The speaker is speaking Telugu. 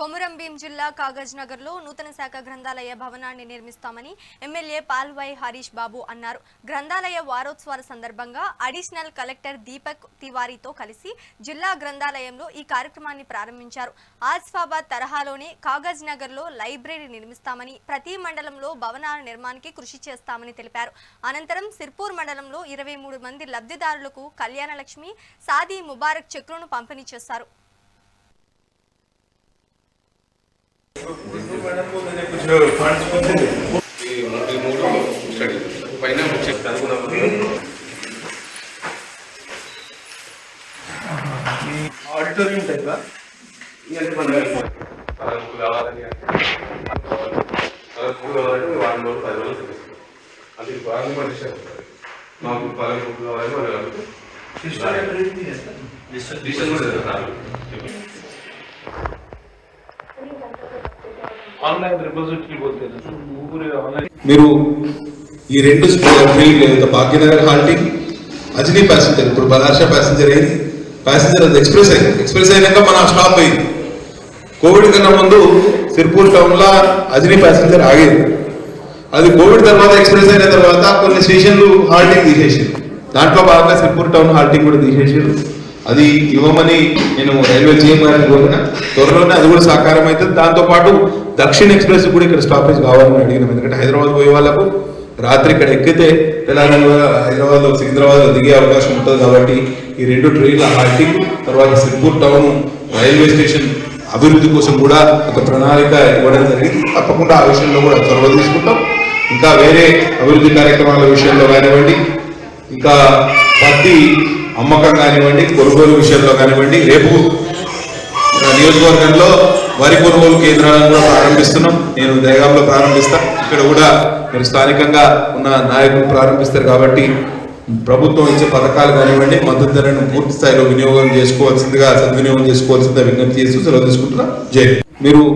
కొమురంభీం జిల్లా కాగజ్ నగర్లో నూతన శాఖ గ్రంథాలయ భవనాన్ని నిర్మిస్తామని ఎమ్మెల్యే పాల్వై హరీష్ బాబు అన్నారు. గ్రంథాలయ వారోత్సవాల సందర్భంగా అడిషనల్ కలెక్టర్ దీపక్ తివారీతో కలిసి జిల్లా గ్రంథాలయంలో ఈ కార్యక్రమాన్ని ప్రారంభించారు. ఆసిఫాబాద్ తరహాలోనే కాగజ్ నగర్లో లైబ్రరీ నిర్మిస్తామని ప్రతి మండలంలో భవనాల నిర్మాణానికి కృషి చేస్తామని తెలిపారు. అనంతరం సిర్పూర్ మండలంలో ఇరవై మూడు మంది లబ్ధిదారులకు కళ్యాణ లక్ష్మి సాది ముబారక్ చెక్కులను పంపిణీ చేశారు ఈ మూడు ఈ మూడు స్టడీ పైన ఆడిటోరియం టైపా కావాలని కావాలంటే వారం రోజులు పది రోజులు చూపిస్తాం అది బాగా పరిచయం మాకు పదకొండు కావాలని వాళ్ళు అడుగుతారు డిస్టెన్స్ కూడా ఆన్లైన్ రిపోజిటరీ పోతే ఊపిరి మీరు ఈ రెండు field Bhagyanagar halting Ajni passenger ఇప్పుడు బనార్షా ప్యాసింజర్ అయింది. ప్యాసింజర్ అది ఎక్స్ప్రెస్ అయింది ఎక్స్ప్రెస్ అయినాక మన స్టాప్ అయింది. కోవిడ్ కన్నా ముందు సిర్పూర్ టౌన్లో అజనీ ప్యాసింజర్ ఆగేది అది కోవిడ్ తర్వాత ఎక్స్ప్రెస్ అయిన తర్వాత కొన్ని స్టేషన్లు హాల్టింగ్ తీసేసారు. దాంట్లో భాగంగా సిర్పూర్ టౌన్ హాల్టింగ్ కూడా తీసేసారు. అది ఇవ్వమని నేను రైల్వే చేయమని కోరిన. త్వరలోనే అది కూడా సాకారం అవుతుంది దాంతో పాటు దక్షిణ ఎక్స్ప్రెస్ కూడా ఇక్కడ స్టాపేజ్ కావాలని అడిగినాం. ఎందుకంటే హైదరాబాద్ పోయే వాళ్ళకు రాత్రి ఇక్కడ ఎక్కితే తెలంగాణలో హైదరాబాద్లో సికింద్రాబాద్లో దిగే అవకాశం ఉంటుంది కాబట్టి ఈ రెండు ట్రైన్ల హాల్టింగ్ తర్వాత సిర్పూర్ టౌన్ రైల్వే స్టేషన్ అభివృద్ధి కోసం కూడా ఒక ప్రణాళిక ఇవ్వడం జరిగింది. తప్పకుండా ఆ విషయంలో కూడా చొరవ తీసుకుంటాం. ఇంకా వేరే అభివృద్ధి కార్యక్రమాల విషయంలో కానివ్వండి ఇంకా ప్రతి అమ్మకం కానివ్వండి కొనుగోలు విషయంలో కానివ్వండి రేపు నియోజకవర్గంలో వరి కొనుగోలు కేంద్రాలను కూడా ప్రారంభిస్తున్నాం. నేను దయగాంలో ప్రారంభిస్తా. ఇక్కడ కూడా మీరు స్థానికంగా ఉన్న నాయకులు ప్రారంభిస్తారు కాబట్టి ప్రభుత్వం ఇచ్చే పథకాలు కానివ్వండి మద్దతు ధరను పూర్తి స్థాయిలో వినియోగం చేసుకోవాల్సిందిగా సద్వినియోగం చేసుకోవాల్సిందిగా విజ్ఞప్తి చేస్తూ సెలవు తీసుకుంటున్నా. జై మీరు